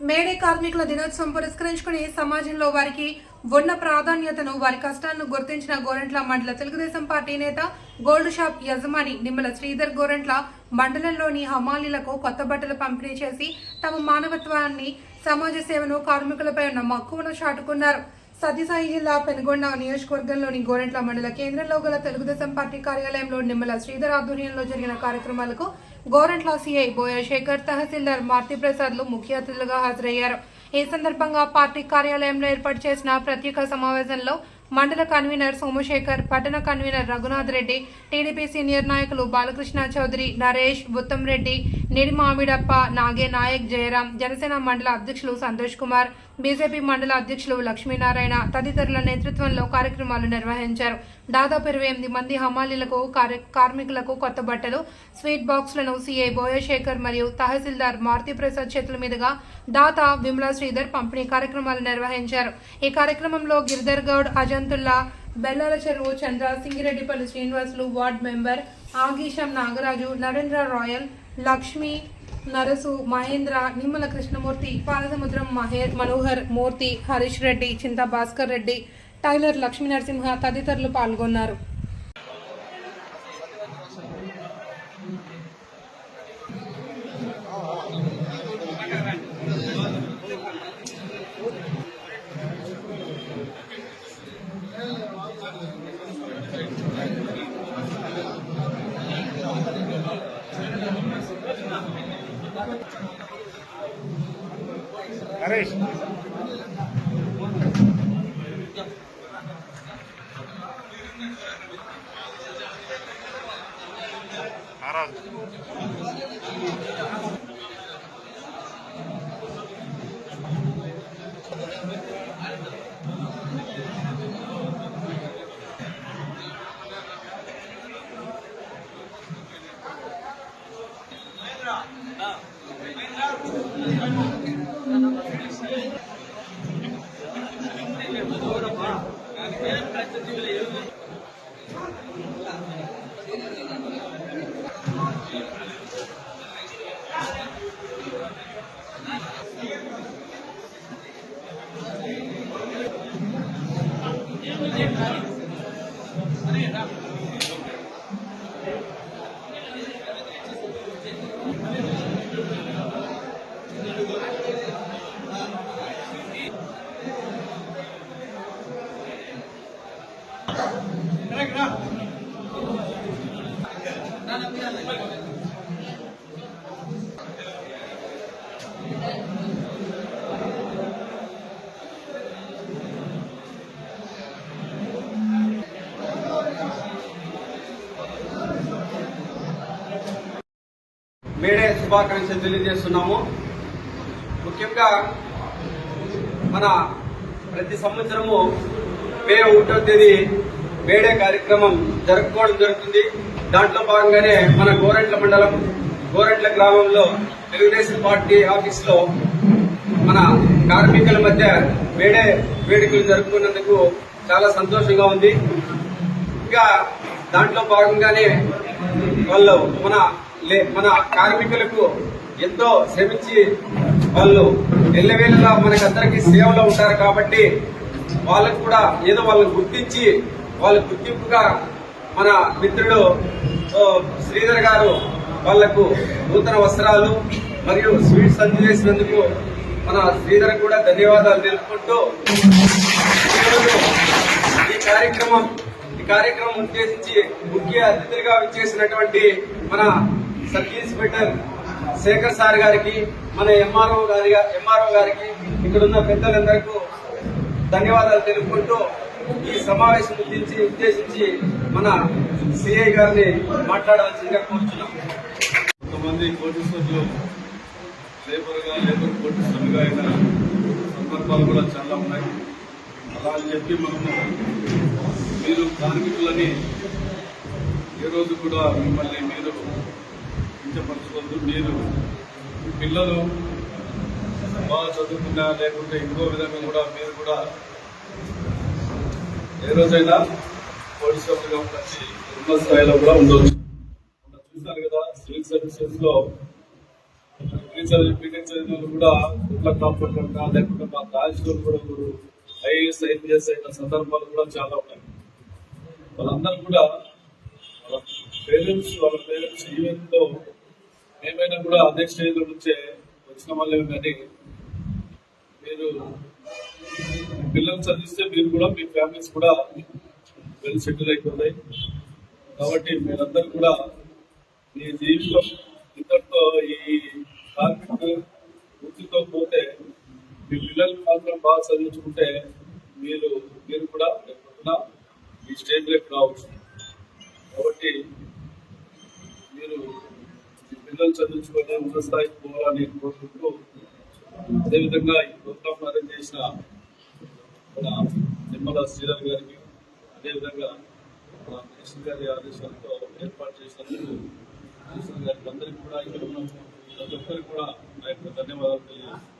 May Day కార్మికుల దినోత్సవం పురస్కరించుకుని సమాజంలో వారికి ఉన్న ప్రాధాన్యతను వారి కష్టాలను గుర్తించిన గోరెంట్ల మండల తెలుగుదేశం పార్టీ నేత గోల్డ్ షాప్ యజమాని నిమ్మల శ్రీధర్ గోరెంట్ల మండలంలోని హమాలీలకు కొత్త బట్టలు పంపిణీ చేసి తమ మానవత్వాన్ని సమాజ సేవను కార్మికులపై ఉన్న మక్కువను చాటుకున్నారు. సత్యసాయి జిల్లా పెనుగొండ నియోజకవర్గంలోని గోరెంట్ల మండల కేంద్రంలో గల తెలుగుదేశం పార్టీ కార్యాలయంలో నిమ్మల శ్రీధర్ ఆధ్వర్యంలో జరిగిన కార్యక్రమాలకు గోరెంట్ల సిఐ బోయశేఖర్ తహసీల్దార్ మార్తి ప్రసాద్లు ముఖ్య అతిథులుగా హాజరయ్యారు. ఈ సందర్భంగా పార్టీ కార్యాలయంలో ఏర్పాటు చేసిన ప్రత్యేక సమావేశంలో మండల కన్వీనర్ సోమశేఖర్ పట్టణ convener Raghunath Reddy TDP senior నాయకులు బాలకృష్ణ చౌదరి నరేష్ ఉత్తమ్ రెడ్డి నిడిమామిడప్ప నాగే నాయక్ జయరాం జనసేన మండల అధ్యక్షులు సంతోష్ కుమార్ బీజేపీ మండల అధ్యక్షులు లక్ష్మీనారాయణ తదితరుల నేతృత్వంలో కార్యక్రమాలు నిర్వహించారు. దాదాపు ఇరవై ఎనిమిది మంది హమాలీలకు కార్య- కార్మికులకు కొత్త బట్టలు స్వీట్ బాక్స్లను సీఐ బోయశేఖర్ మరియు తహసీల్దార్ మారుతి ప్రసాద్ చేతుల మీదుగా దాత విమలా శ్రీధర్ పంపిణీ కార్యక్రమాలు నిర్వహించారు. ఈ కార్యక్రమంలో Giridhar Goud Ajanthulla Bellala Cheruvu Chandra Singireddipalli Srinivasulu ward member ఆగీశం Nagaraju Narendra royal Lakshmi Narasu Mahendra Nimmala Krishnamurthy Palasamudram Mahe Manohar Murthy Harish Reddy Chinta Bhaskar Reddy tailor Lakshmi Narasimha తదితరులు పాల్గొన్నారు. నరేష్ నారాజు మేడే శుభాకాంక్షలు తెలియజేస్తున్నాము. ముఖ్యంగా మన ప్రతి సంవత్సరము మే ఒకటో తేదీ మేడే కార్యక్రమం జరుపుకోవడం జరుగుతుంది. దాంట్లో భాగంగానే మన గోరెంట్ల మండలం గోరెంట్ల గ్రామంలో తెలుగుదేశం పార్టీ ఆఫీస్లో మన కార్మికుల మధ్య మేడే వేడుకలు జరుపుకున్నందుకు చాలా సంతోషంగా ఉంది. ఇంకా దాంట్లో భాగంగానే వాళ్ళు మన లే- మన కార్మికులకు ఎంతో శ్రమించి వాళ్ళు ఎల్లవేళలా మనకందరికీ సేవలో ఉంటారు కాబట్టి వాళ్ళకు కూడా ఏదో వాళ్ళని గుర్తించి వాళ్ళ గుర్తింపుగా మన మిత్రుడు శ్రీధర్ గారు వాళ్ళకు నూతన వస్త్రాలు మరియు స్వీట్స్ అందజేసినందుకు మన శ్రీధర్ కూడా ధన్యవాదాలు తెలుపుకుంటూ ఈ కార్యక్రమం ఈ కార్యక్రమం ఉద్దేశించి ముఖ్య అతిథిగా విచ్చేసినటువంటి మన సబ్ ఇన్స్పెక్టర్ శేఖర్ సార్ గారికి మన ఎంఆర్ఓ గారి ఎంఆర్ఓ గారికి ఇక్కడున్న పెద్దలందరికీ ధన్యవాదాలు తెలుపుకుంటూ ఈ సమావేశం ఉద్దేశించి ఉద్దేశించి మన సిఐ గారిని మాట్లాడవలసిందిగా కోరుతున్నాం కొంతమంది కోటీశ్వరులు లేబర్గా లేబర్ కోటీశ్వరులుగా అయిన సందర్భాలు కూడా చాలా ఉన్నాయి. అలా అని చెప్పి మనము మీరు కార్మికులని ఏ రోజు కూడా మిమ్మల్ని మీరు కించపరచుకోవద్దు మీరు పిల్లలు బాగా చదువుకున్నా లేకుంటే ఇంకో విధంగా కూడా మీరు కూడా ఏ రోజైనా కోటీశ్వరులుగా ఉండొచ్చి ఉన్నత స్థాయిలో కూడా ఉండవచ్చు మొన్న చూశాను కదా సివిల్ సర్వీసెస్లో డిగ్రీ చదివి చదివిన వాళ్ళు కూడా ఇట్లా కాపాడుకుంటా లేకుంటే మా కాలేజీలో కూడా ఐఏఎస్ ఐపీఎస్ అయిన సందర్భాలు కూడా చాలా ఉన్నాయి. వాళ్ళందరూ కూడా వాళ్ళ పేరెంట్స్ వాళ్ళ పేరెంట్స్ ఈవెంట్లో తో ఏమైనా కూడా అదే స్టేజ్ నుంచే వచ్చిన వాళ్ళే కానీ మీరు పిల్లలు చదివిస్తే మీరు కూడా మీ ఫ్యామిలీస్ కూడా వెల్ సెటిల్ అయిపోతాయి. కాబట్టి మీరందరూ కూడా మీ జీవితం ఇద్దరితో ఈ కార్మిక వృత్తితో పోతే మీ పిల్లలు మాత్రం బాగా చదివించుకుంటే మీరు మీరు కూడా రేపొద్దున ఈ స్టేజ్లోకి రావచ్చు. కాబట్టి మీరు మీ పిల్లలు చదివించుకొని ఉన్న స్థాయికి పోవాలని కోరుకుంటూ అదేవిధంగా ఈ ప్రోగ్రామ్ అరేంజ్ చేసిన మన నిమ్మల శ్రీరామ్ గారికి అదేవిధంగా మన మినిస్టర్ గారి ఆదేశాలతో ఏర్పాటు చేసినందుకు మినిస్టర్ గారికి అందరికీ కూడా ఇక్కడ ఉన్న ప్రతి ఒక్కరికి కూడా నా యొక్క ధన్యవాదాలు తెలియజేస్తున్నాను.